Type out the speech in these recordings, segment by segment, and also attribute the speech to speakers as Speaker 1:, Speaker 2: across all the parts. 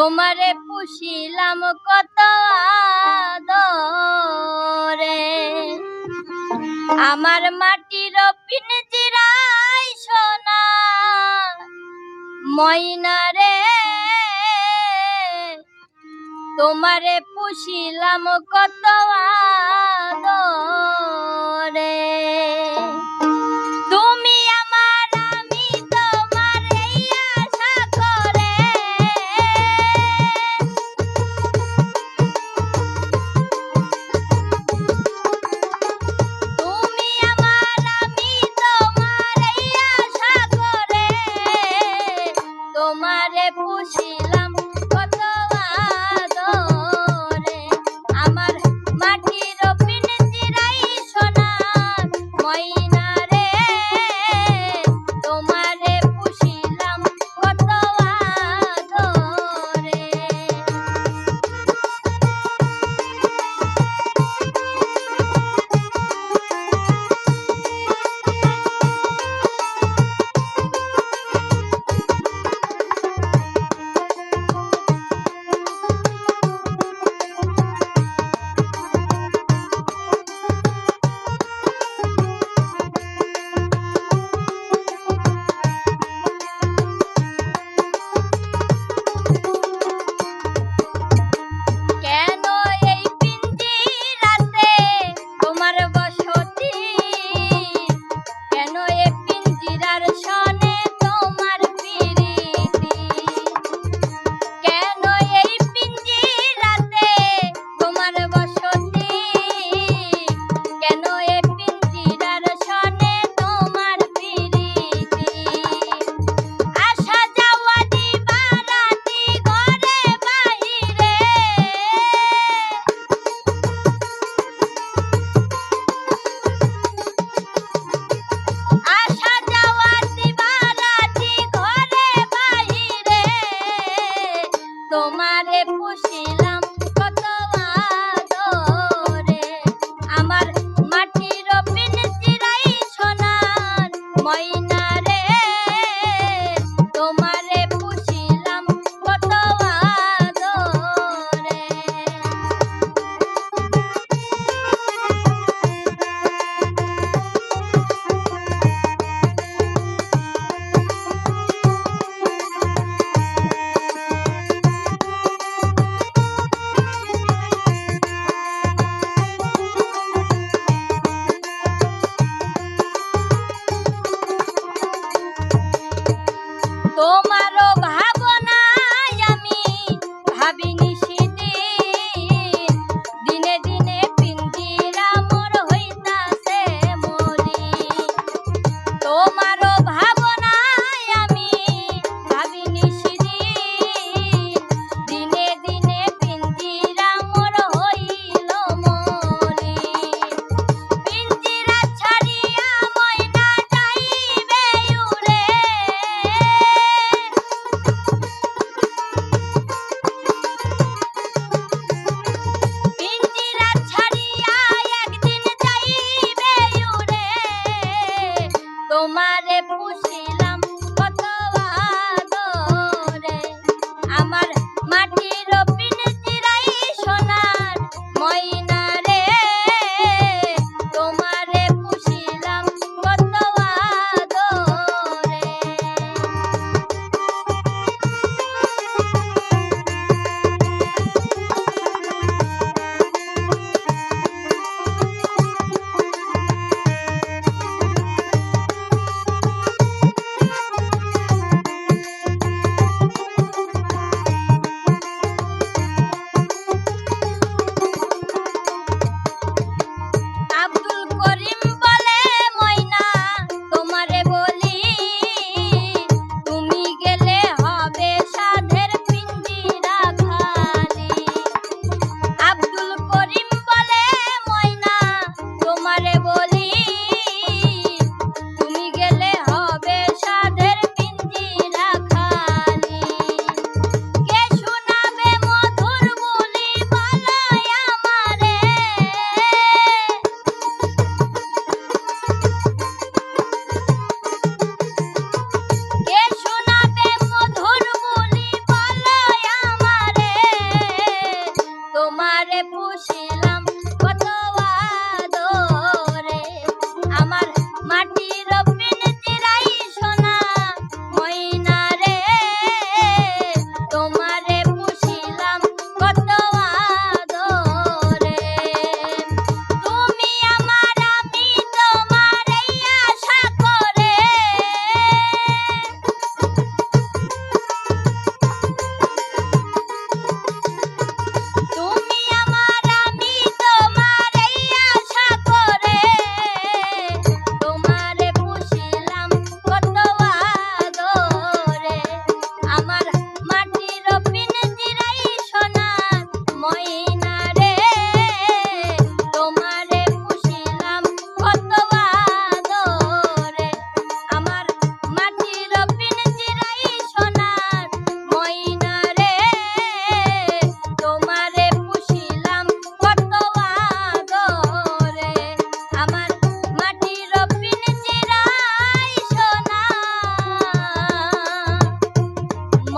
Speaker 1: তোমারে পুষিলাম কত আদরে। আমার মাটির পিনজিরাই সোনা ময়না রে। তোমারে পুষিলাম কত আ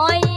Speaker 1: Moin.